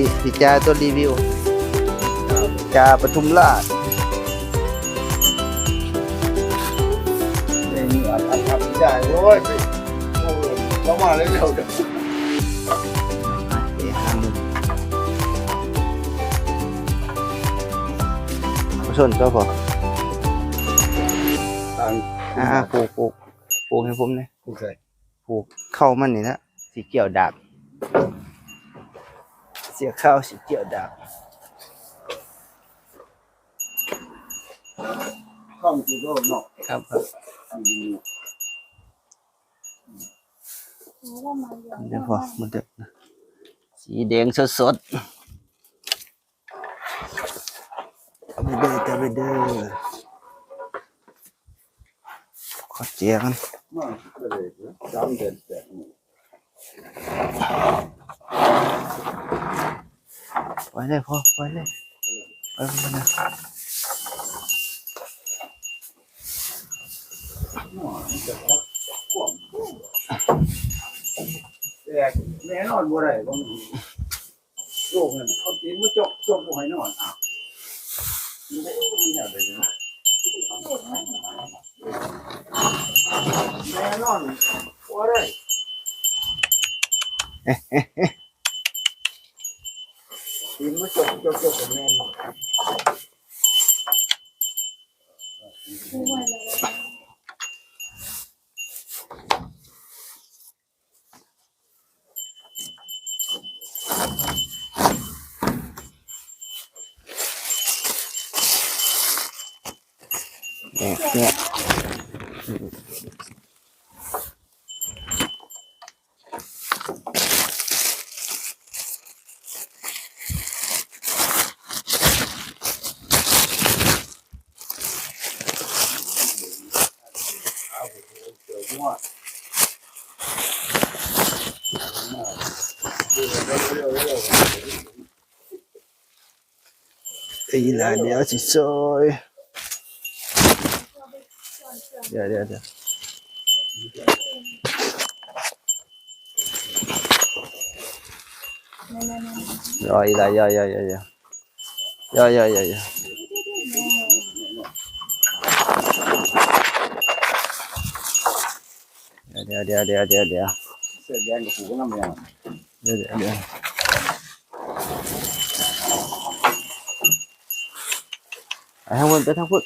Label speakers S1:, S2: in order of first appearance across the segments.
S1: โอ้สีสีจาตัวรีวิวจาปทุมราช
S2: ในนี้อัดอัดอัดไม่ได้โอ้ยไปโอ้ยต้องมาเร็วๆเดี๋ยว
S1: เดี๋ยวหามุมเอาชนก็พอ
S2: ต่าง
S1: อ่าปลูกปลูกปลูกให้ผมหนะ
S2: ผู้ใส่
S1: ปลูกเข้าวมันนี่นะสีเกี่ยวดาบเสียข้าวสีเกี่ยวดาบ
S2: ข้องที่โลกเนาะ
S1: ครับครับ
S2: อันนี้
S1: เดี๋ยวพอมันเด็นะสีแดงสดสดๆเอาไปเด้อเอาไปเด้อขอเจียกัน
S2: มาก็เลยจำเด่นแต่นี่
S1: ไปเลยพ่อไปเลยไปเลยนะ
S2: มันจะรักควบแต่แน่นอนบ่ได้บางทีโลกนั่นเขากินมาจกจกบ่ให้นอนอ้าวมันได้มันอยากได้นะแน่นอนบ่ได้ กินมาจกจกจกแน่นอน
S1: เนี่ยเนี่ย อีหลาเดี๋ยวสิซอยเดี๋ยวเดี๋ย ดี๋ยวเดี๋ยวเดี๋ยวเดี๋ยวเดี๋ยวเสื้
S2: อแดงกับผูกน้ำยาง
S1: เดี๋ยวเดี๋ยวเดี๋ยวไปทางบนไปทางพุทธ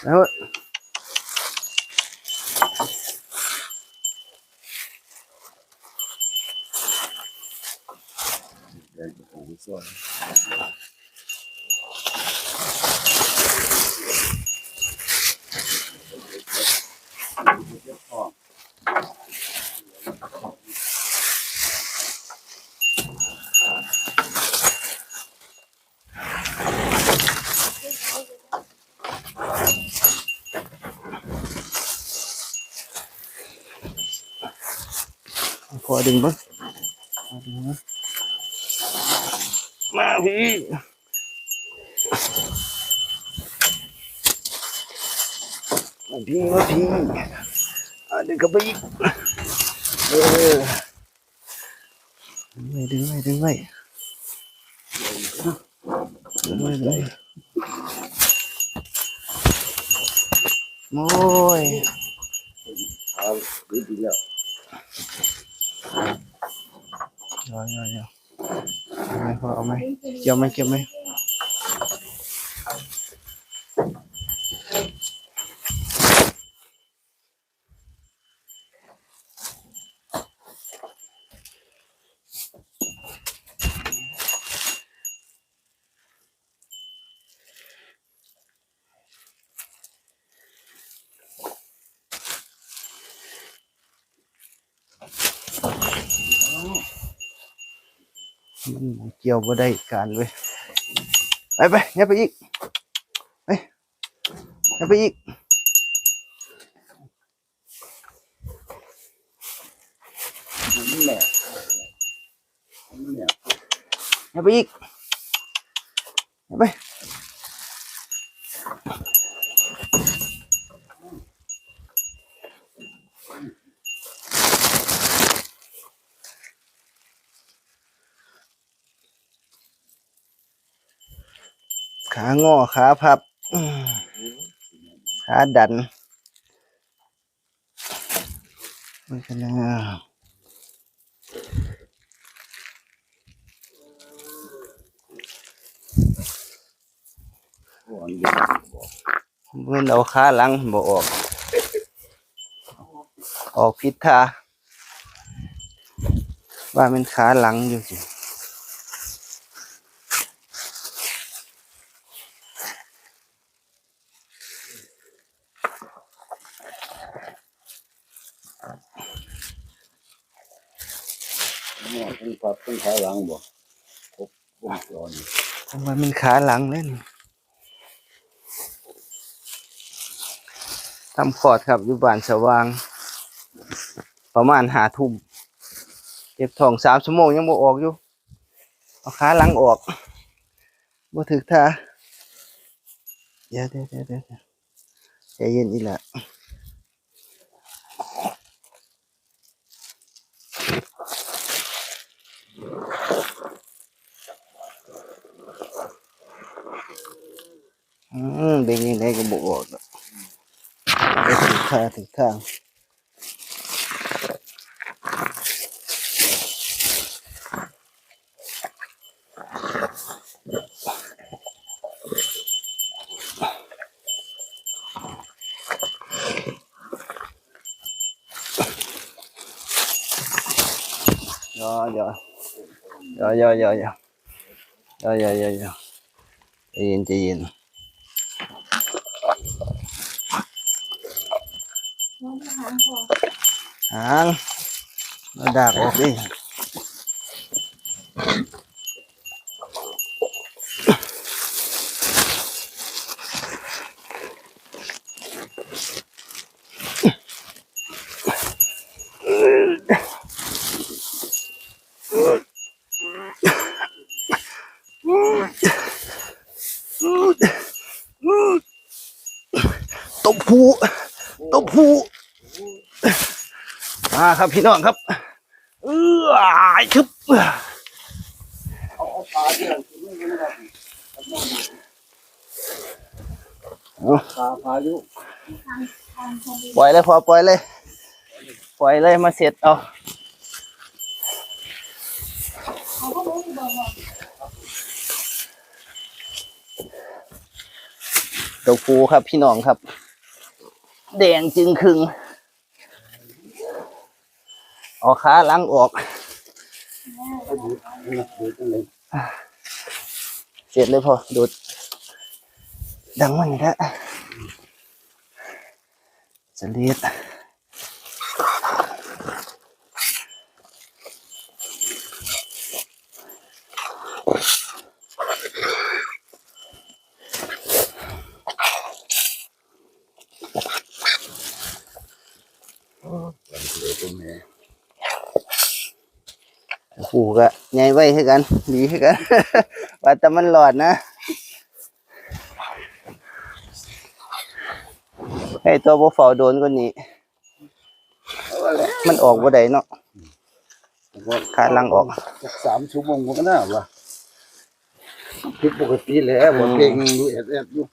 S1: ไปทางพุทธ
S2: แดงกับผูกส่วน
S1: พอดึงมั้งพอดึงมั้งมาพี่มาพี่มาพี่อะดึงกลับไปอีกเออดึงไว้ดึงไว้ดึงไว้ดึงไว้ดึงไว้โอ้ย
S2: เอาดีดีแล้ว
S1: ยอยอยอเอาไหมพ่อเอาไหมเกี่ยวไหมเกี่ยวไหม อืมเกี่ยวบ่ได้การเว้ยไปไปเนี่ยไปอีกไปเนี่ยไปอีก
S2: นี่แหละนี่แหละ
S1: อย่าไปอีกไป ขางอขาพับขาดันม่กันนะ
S2: หัวเมื่
S1: อเอาขาหลังบ่ออก ออกพิษทาว่าเป็นขาหลังอยู่สิ
S2: เนี่ยเพิ่งพับเพิ่งขาหลังบอกครบวงจร
S1: ว่าเป็นขาหลังเลยนี่ทำขอร์ดครับอยู่บ้านสว่าง ประมาณหาทุ่มเก็บทองสามชั่วโมงยังบ่ออกอยู่ เอาขาหลังออกบ่ถึกท่าเดี๋ยวเดี๋ยวเดี๋ยวเดี๋ยวใจเย็นอีกละอืมเป็นยังไงก็บ่ออกดอกบ่ถึก ท่าถึกทาง Rồi rồi. Rồi rồi rồi rồi. Rồi rồi rồi rồi. Yan. Nadakot eh. Tôm phụ Tôm phụ มาครับพี่น้องครับ เออไอ้ทึบ
S2: เอาเอาเดียวไม่รู้ว่าปลาพายุ
S1: ปล่อยเลยพอปล่อยเลย ปล่อยเลยมาเสร็จเอาตัวฟูครับพี่น้องครับ แดงจึงคึง เอาขาล้างออก
S2: เส
S1: ร็จเลยพอดูด ดังมันอีกแล้วจะเลียด ฟูก็ใหญ่ไว้ให้กันดีให้กันว่าแต่มันหลอดนะให้ตัวบ่เฝ้าโดนกว่านี้ มันออกบ่ได้เนาะขาหลังออก
S2: สามชั่วโมงก็น่าวะผิดปกติแล้วบ่เก่งดูแอดแอดอยู่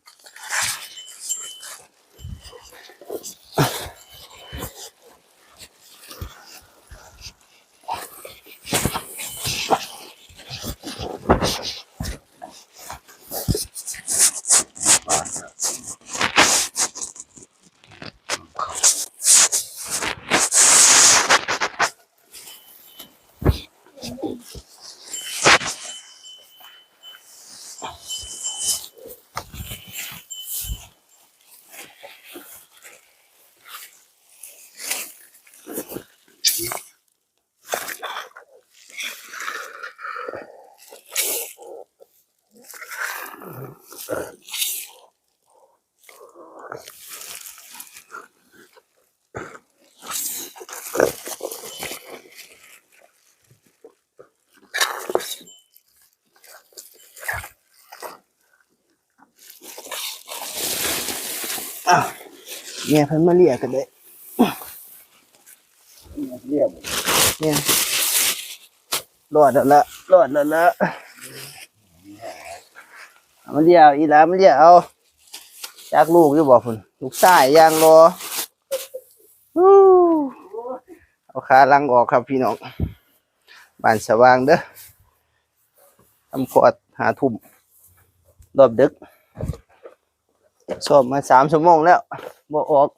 S1: อ้าวเนี่ยเพิ่นมาเรียกกันได้
S2: เรียบ
S1: เนี่ยรอดแล้วละรอดแล้วละมันเดียวอีหลามันเดียวเอาจากลูกอยู่บ่พุ่นลูกชายย่างรอฮู้เอาขาลังออกครับพี่น้องบ้านสว่างเด้อทำขอดหาทุ่มรอบดึก สอบมาสามชั่วโมงแล้วบ่ออก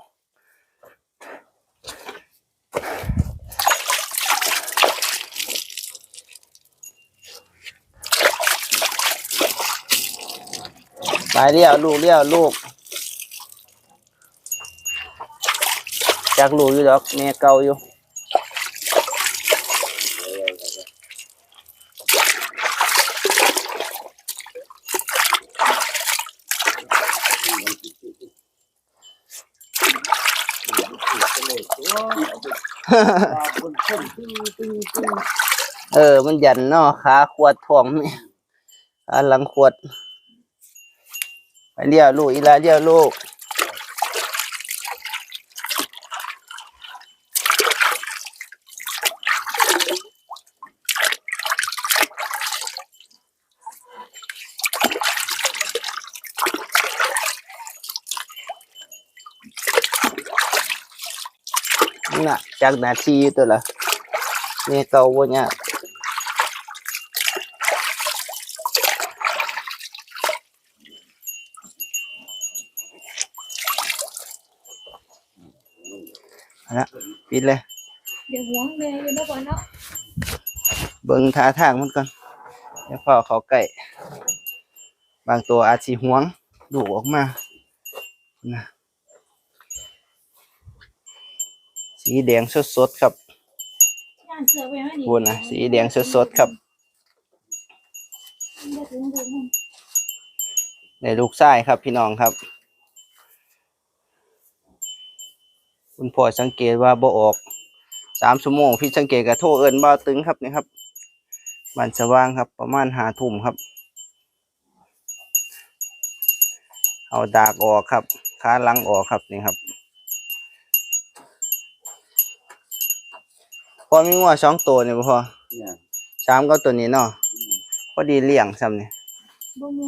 S1: ไปเลี้ยวลูกเลี้ยวลูกจากลูกอยู่ดอกแม่เก่าอยู่ เออ มันยันเนาะขาขวดทองนี่ขาหลังขวดไปเรียวลูกอีลาเรียวลูก น่ะจากนาทีตัวละนี่เก่าบ่เนี่ยากเอาละปิดเลย
S3: เดี๋ยวหวงแม่อยู่นะก่อนเนาะ
S1: เบิ่งท่าทางมันก่อนเดี๋ยวพ่อเขาใกล้บางตัวอาจสิหวงดูออกมานะ สีแดงสดๆครับ
S3: ย่านเสือไปไหมนี่
S1: พูดนะสีแดงสดๆครับ
S3: เดี๋ยวถึงเดี๋ยวถึง
S1: ในลูกชายครับพี่น้องครับ คุณพ่อสังเกตว่าบ่ออกสามชั่วโมงพี่สังเกตกับโทรเอิญบ่าวตึงครับนี่ครับบ้านสว่างครับประมาณหาทุ่มครับ เอาดากออกครับขาหลังออกครับนี่ครับ พอมีงัวสองตัวเนี่ยบ่พอ
S2: เนี่ย
S1: สามก็ตัวนี้เนาะพอดีเลี้ยงซ้ำนี่
S3: บ่มี